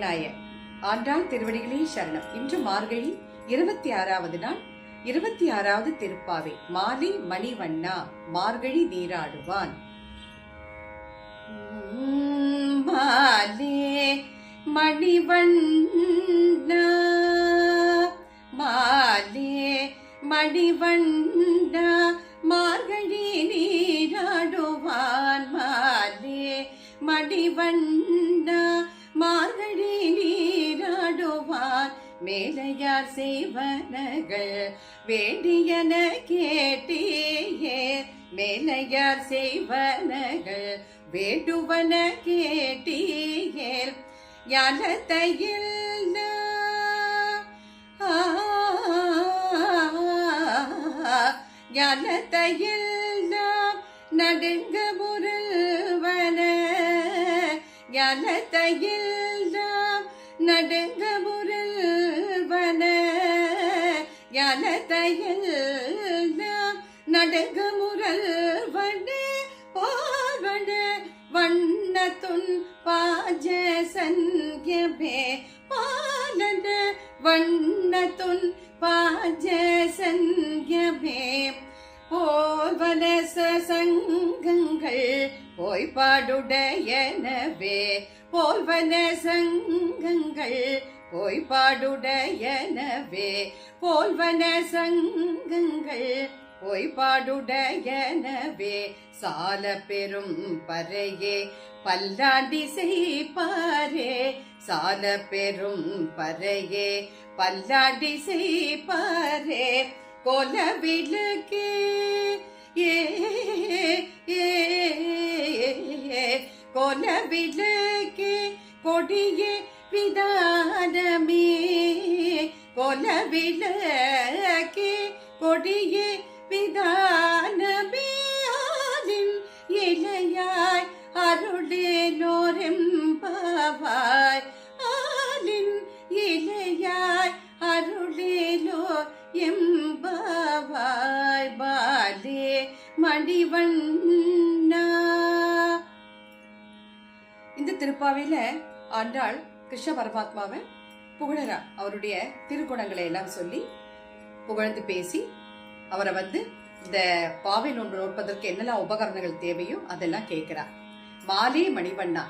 நாராயணாய. ஆண்டாள் திருவடிகளே சரணம். இன்று மார்கழி இருபத்தி ஆறாவது நாள் இருபத்தி ஆறாவது திருப்பாவை மாலை மணிவண்ணா மார்கழி நீராடுவான். மாலே மணிவண்ணா மாலே மணிவண்ணா மார்கழி நீராடுவான். மாலே மணிவண்ணா மார்கழி நீராடுவார். மேலையார் செய்வனகள் வேண்டியன கேட்டியே. மேலையார் செய்வனகள் வேண்டுவன கேட்டியே. யலத்தையில் ஞானத்தையில் நடுங்க முறை ஞானத்தையில் நடுங்க முருள்வன. ஞானத்தையில் நடுங்க முரல்வன பார்வன வண்ணத்துன் பாஜ சங்கியபே பாலன வண்ணத்துன் பாஜ சங்கியபே போவன சங்கங்கள் போய் பாடுடையனவே போல்வன சங்கங்கள் போய் பாடுடையனவே போல்வன சங்கங்கள் போய் பாடுடையனவே சால பெரும் பறையே பல்லாண்டி செய்பாரே. சால பெரும் பறையே பல்லாண்டி செய்பாரே. கொல விளக்கே. கொல விளக்கே கொடியே விதானமே. கொல விளக்கே இந்த திருப்பாவையில ஆண்டாள் கிருஷ்ண பரமாத்மாவை புகழறா. அவருடைய திருக்குணங்களை எல்லாம் சொல்லி புகழ்ந்து பேசி அவரை வந்து இந்த பாவை நோன்பு நோற்பதற்கு என்னெல்லாம் உபகரணங்கள் தேவையோ அதெல்லாம் கேட்கிறா. மாலே மணிவண்ணா.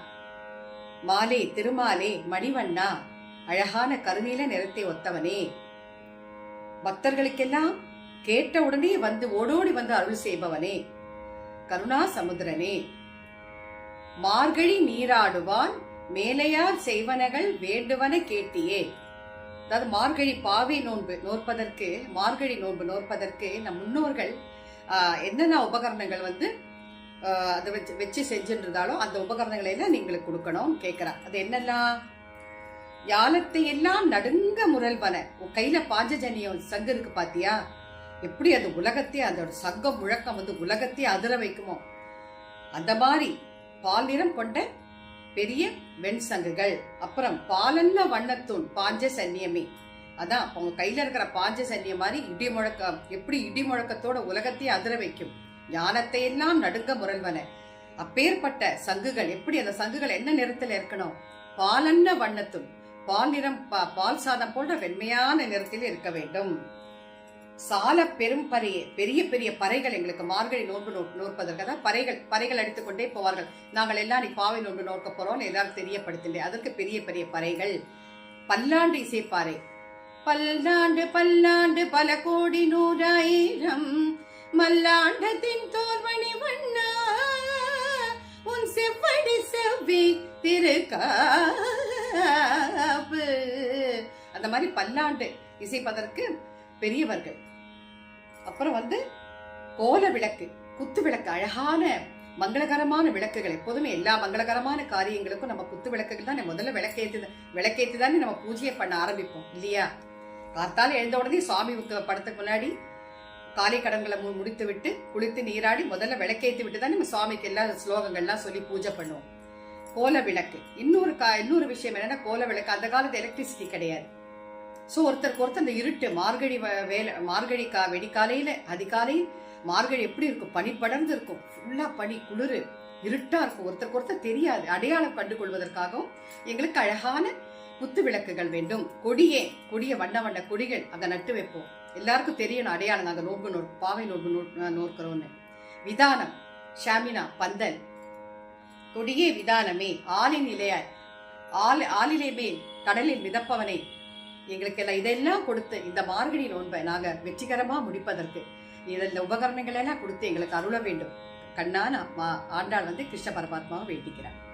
மாலே திருமாலே மணிவண்ணா. அழகான கருநீல நிறத்தை ஒத்தவனே. பக்தர்களுக்கெல்லாம் கேட்ட உடனே வந்து ஓடோடி வந்து அருள் செய்பவனே. கருணா சமுத்திரனே மார்கழி நீராடுவான் மேலையார் செய்வனகள் வேண்டுவன கேட்டியே. அதாவது மார்கழி பாவை நோன்பு நோற்பதற்கு மார்கழி நோன்பு நோற்பதற்கு நம் முன்னோர்கள் என்னென்ன உபகரணங்கள் வந்து அதை வச்சு வச்சு செஞ்சுருந்தாலோ அந்த உபகரணங்களை எல்லாம் நீங்களுக்கு கொடுக்கணும் கேட்குறா அது என்னெல்லாம்? யாலத்தை எல்லாம் நடுங்க முரல்வன. உன் கையில பாஞ்சஜனியம் சங்கு இருக்கு பாத்தியா? எப்படி அது உலகத்தையே அதோட சங்கம் முழக்கம் வந்து உலகத்தையே அதிர வைக்குமோ? அந்த மாதிரி பால் நிறம் கொண்ட பெரிய வெண் சங்குகள் அப்புறம் பாலன்ன வண்ணத்தூண் பாஞ்ச சன்னியமே. அதான் அவங்க கையில இருக்கிற பாஞ்ச சன்னியம் மாதிரி இடி முழக்கம். எப்படி இடி முழக்கத்தோட உலகத்தையே அதிர வைக்கும்? ஞானத்தை எல்லாம் நடுங்க முரல்வன அப்பேற்பட்ட சங்குகள் எப்படி அந்த சங்குகள் என்ன நிறத்தில் இருக்கணும்? பாலன்ன வண்ணத்தும் பால் நிறம் பா- பால் சாதம் போன்ற வெண்மையான நிறத்தில் இருக்க வேண்டும். சால பெரும் பறையே பெரிய பெரிய பறைகள் எங்களுக்கு மார்கழி நோன்பு நோ- நோற்பதற்கு தான் பறைகள் பறைகள் அடித்துக்கொண்டே போவார்கள். நாங்கள் எல்லாம் நீ பாவை நோன்பு நோக்க போறோம்னு எல்லாரும் தெரியப்படுத்தில்லை அதற்கு பெரிய பெரிய பறைகள். பல்லாண்டு இசைப்பாறை பல்லாண்டு பல்லாண்டு பல கோடி நூறாயிரம். மல்லாண்டத்தின் தோர்வணி வண்ணா உன் செவ்வடி செவ்வி திருக்காப்பு. அந்த மாதிரி பல்லாண்டு இசைப்பதற்கு பெரியவர்கள். அப்புறம் வந்து கோல விளக்கு குத்து விளக்கு அழகான மங்களகரமான விளக்குகள். எப்போதுமே எல்லா மங்களகரமான காரியங்களுக்கும் நம்ம குத்து விளக்குகள் தான் முதல்ல விளக்கேத்து விளக்கேத்து தானே நம்ம பூஜையை பண்ண ஆரம்பிப்போம் இல்லையா? காத்தால் எழுந்த உடனே சுவாமி உக்க- படத்துக்கு முன்னாடி காலை கடன்களை மு- முடித்து விட்டு குளித்து நீராடி முதல்ல விளக்கேத்தி விட்டு தான் நம்ம சுவாமிக்கு எல்லா ஸ்லோகங்கள்லாம் சொல்லி பூஜை பண்ணுவோம். கோல விளக்கு. இன்னொரு கா இன்னொரு விஷயம் என்னன்னா கோல விளக்கு அந்த காலத்து எலக்ட்ரிசிட்டி கிடையாது. ஸோ ஒருத்தருக்கு ஒருத்தர் அந்த இருட்டு மார்கழி வ- வேலை மார்கழி கா வெடிக்காலையில் அதிகாலையில் மார்கழி எப்படி இருக்கும்? பனி படர்ந்து இருக்கும் ஃபுல்லாக பனி குளிர் இருட்டாக இருக்கும். ஒருத்தருக்கு ஒருத்தர் தெரியாது. அடையாளம் கண்டு கொள்வதற்காகவும் எங்களுக்கு அழகான குத்து விளக்குகள் வேண்டும். கொடியே கொடிய வண்ண வண்ண கொடிகள். அங்கே நட்டு வைப்போம். எல்லாருக்கும் தெரியணும். அடையாளம். நாங்க நோன்பு நோர் பாவை நோன்பு நோ- நோக்கிறோம்னு விதானம் ஷாமினா பந்தல். கொடியே விதானமே. ஆலின் இலையாய் ஆள் ஆளிலே மேல் கடலில் மிதப்பவனே. எங்களுக்கு எல்லாம் இதெல்லாம் கொடுத்து இந்த மார்கழி நோன்பை நாங்க வெற்றிகரமா முடிப்பதற்கு இதில் உபகரணங்கள் எல்லாம் கொடுத்து எங்களுக்கு அருள வேண்டும். கண்ணான மா- ஆண்டாள் வந்து கிருஷ்ண பரமாத்மாவை வேண்டிக்கிறார்.